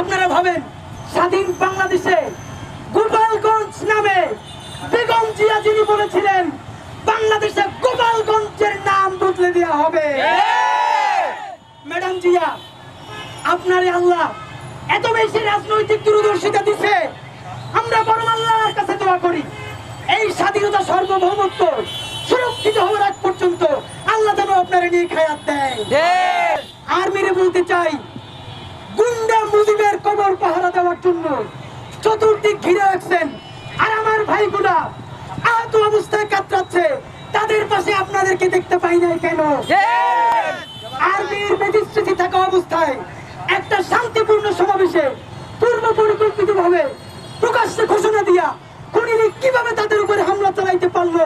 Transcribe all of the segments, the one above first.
আপনারা ভাবেন স্বাধীন বাংলাদেশে গোপালগঞ্জ নামে বেগম জিয়া যিনি বলেছিলেন বাংলাদেশে গোপালগঞ্জের নাম বদলে দেওয়া হবে। ম্যাডাম জিয়া আপনারে আল্লাহ এত বেশি রাজনৈতিক দূরদর্শিতা দিছে আমরা বরং আল্লাহর কাছে দোয়া করি। এই স্বাধীনতা সার্বভৌমত্ব সুরক্ষিত হওয়ার আগ পর্যন্ত আল্লাহ যেন আপনারা নিয়ে খায়াত দেয়। আর মেরে বলতে চাই মুজিবের কবর পাহারা দেওয়ার জন্য চতুর্দিক ঘিরে রাখছেন। আর আমার ভাইগুলা আহত অবস্থায় কাতরাচ্ছে। তাদের পাশে আপনাদেরকে দেখতে পাই নাই কেন? আর্মির ম্যাজিস্ট্রেসি থাকা অবস্থায় একটা শান্তিপূর্ণ সমাবেশে পূর্ব পরিকল্পিত ভাবে প্রকাশ্যে ঘোষণা দিয়া খুনিরা কীভাবে তাদের উপরে হামলা চালাইতে পারল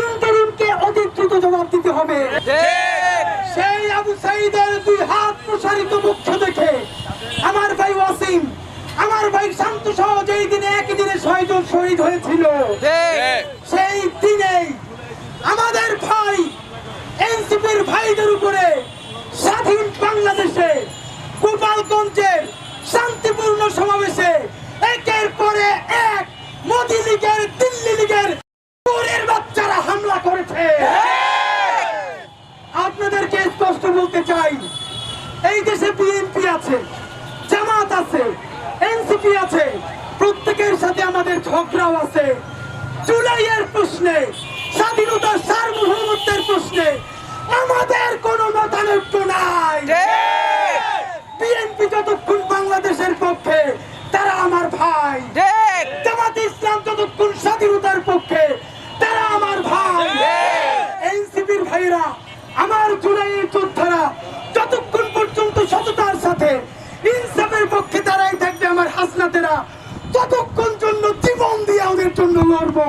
ইন্টারিমকে অতি দ্রুত জবাব দিতে হবে। সেই আবু সাইদের দুই হাত প্রসারিত মুখ্য দেখে ওয়াসিম আমার ভাই শান্ত সহ যেই দিনে একই দিনে ছয়জন শহীদ হয়েছিল সেই দিনেই আমাদের ভাই এনসিপির ভাইদের উপরে স্বাধীন বাংলাদেশে গোপালগঞ্জের শান্তিপূর্ণ সমাবেশে একের পরে এক মোদি লীগের দিল্লি লীগের চোরের বাচ্চারা হামলা করেছে। আপনাদেরকে স্পষ্ট বলতে চাই এই দেশে বিএনপি আছে। আছে এনসিপি আছে প্রত্যেকের সাথে আমাদের ঝগড়াও আছে। জুলাইয়ের প্রশ্নে স্বাধীনতার সার্বভৌমত্বের প্রশ্নে আমাদের কোনো মতানৈক্য নাই। বিএনপি যতক্ষণ বাংলাদেশের পক্ষে তারা আমার ভাই। জামাত ইসলাম যতক্ষণ স্বাধীনতার পক্ষে তারা আমার ভাই। এনসিপির ভাইরা আমার জুলাইয়ের যোদ্ধারা যতক্ষণ পর্যন্ত সততার সাথে ইনসাফের পক্ষে দাঁড়াই থাকবে আমার হাসনাতেরা। ততক্ষণ জন্য জীবন দিয়ে ওদের জন্য লড়বো।